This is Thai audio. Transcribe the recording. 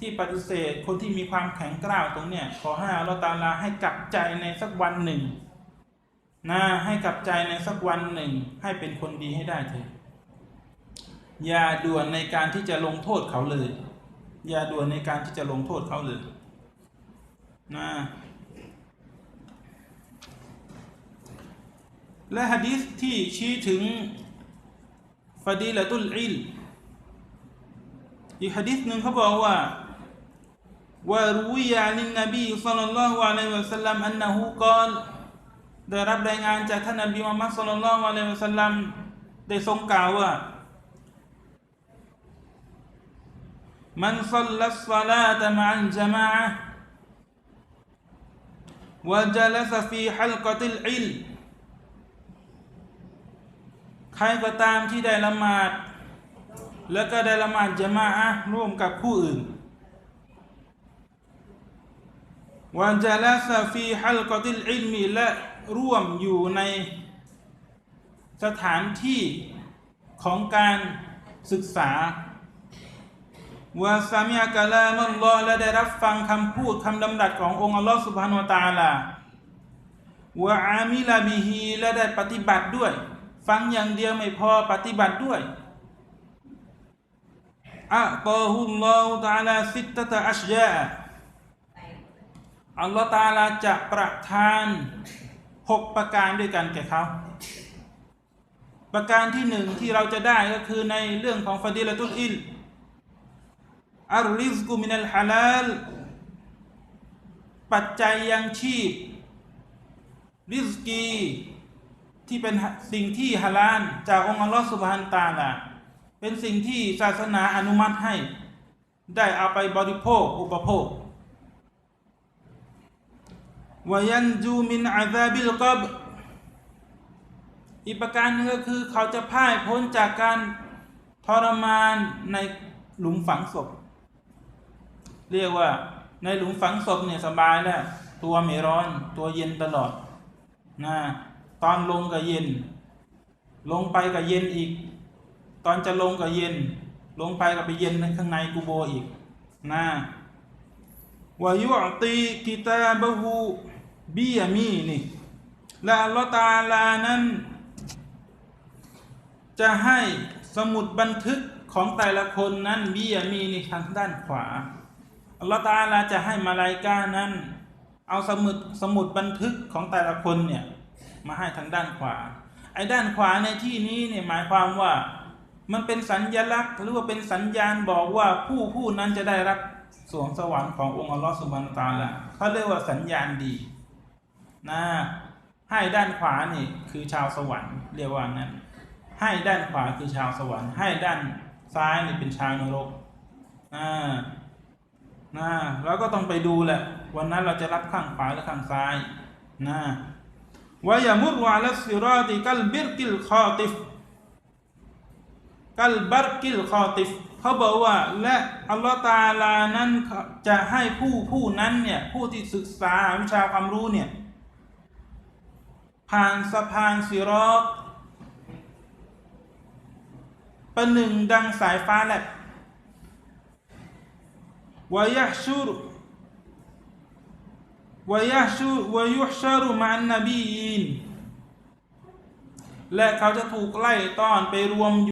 ที่ปฏิเสธคนที่มีความแข็งกร้าวตรงเนี้ยขอให้อัลลอฮฺตาลาให้กลับใจในสักวันหนึ่งนะให้กลับใจในสักวันหนึ่ง ให้เป็นคนดีให้ได้เถอะอย่าด่วนในการที่จะลงโทษเขาเลย อย่าด่วนในการที่จะลงโทษเขาเลยนะและฮะดีษที่ชี้ถึงฟาดีละตุลอิลอีกฮะดีษหนึ่งเขาบอกว่า وروي عن النبي صلى الله عليه وسلم أنه قال ได้รับรายงานจากท่านนบีมุฮัมมัดศ็อลลัลลอฮุอะลัยฮิวะสัลลัมได้ทรงกล่าวว่า من صلى الصلاة مع الجماعة وجلس في حلقة العلم ใครก็ตามที่ได้ละหมาด แล้วก็ได้ละหมาดจะมาอะห์ร่วมกับผู้อื่น วันจละซาฟีฮัลกอติลอิลมีและร่วมอยู่ในสถานที่ของการศึกษาวาซามิยากะลามัลลอและได้รับฟังคำพูดคำดำรัสขององค์อัลลอฮ์สุบฮานุตาลาวะอามิลาบิฮีและได้ปฏิบัติด้วย ฟังอย่างเดียวไม่พอปฏิบัติด้วยอะตอฮุลลอฮุตาลาซิตตะอัชยา อัลลอฮ์ตะอาลาจะประทานหกประการด้วยกันแก่เขาประการที่หนึ่งที่เราจะได้ก็คือในเรื่องของฟาดิลตุลอิลอัลริซกุมินัลฮาลาลปัจจัยยังชีพ ริสกี ที่เป็นสิ่งที่ฮาลาลจากองค์อัลลอฮฺสุบฮานตะอาลาเป็นสิ่งที่ศาสนาอนุมัติให้ ได้เอาไปบริโภค อุปโภค วายันจูมินอาซาบิลกับอีกประการหนึงก็คือเขาจะพ่ายพ้นจากการทรมานในหลุมฝังศพ เรียกว่าในหลุมฝังศพเนี่ยสบายแล้วตัวไม่ร้อนตัวเย็นตลอดนะตอนลงก็เย็น ลงไปก็เย็นอีก ตอนจะลงก็เย็น ลงไปก็ไปเย็นในข้างในกูโบอีกนะ วายุอตีกิตาบะฮูบียมีนี่และอัลลอฮฺตาลานั้น จะให้สมุดบันทึกของแต่ละคนนั้นบียมีนี่ทางด้านขวาอัลลอฮฺตาอาลาจะให้มาลายกานั้น เอาสมุดสมุดบันทึกของแต่ละคนเนี่ยมาให้ทางด้านขวา ไอ้ด้านขวาในที่นี้เนี่ยหมายความว่ามันเป็นสัญญลักษณ์ หรือว่าเป็นสัญญาณบอกว่าผู้ผู้นั้นจะได้รับ สวงสวรรค์ขององค์อัลลอฮฺสุบฮานตาลาเขาเรียกว่าสัญญาณดีนะให้ด้านขวานี่คือชาวสวรรค์เรียกว่านั้น ให้ด้านขวาคือชาวสวรรค์ ให้ด้านซ้ายนี่เป็นชาวนรกอ่านะเราก็ต้องไปดูแหละวันนั้นเราจะรับข้างขวาหรือข้างซ้ายนะวายามุรวาลสิรอติกัลบิรกิลคอติฟ กัลบัรกิลคอติฟเขาบอกว่าและอัลลอฮฺตาลานั้นจะให้ผู้ผู้นั้นเนี่ยผู้ที่ศึกษาวิชาความรู้เนี่ยผ่านสะพานสิรอตประหนึ่งดังสายฟ้าแลบวายะชูรวายะชูวายุชารุมันนบีอินและเขาจะถูกไล่ต้อนไปรวม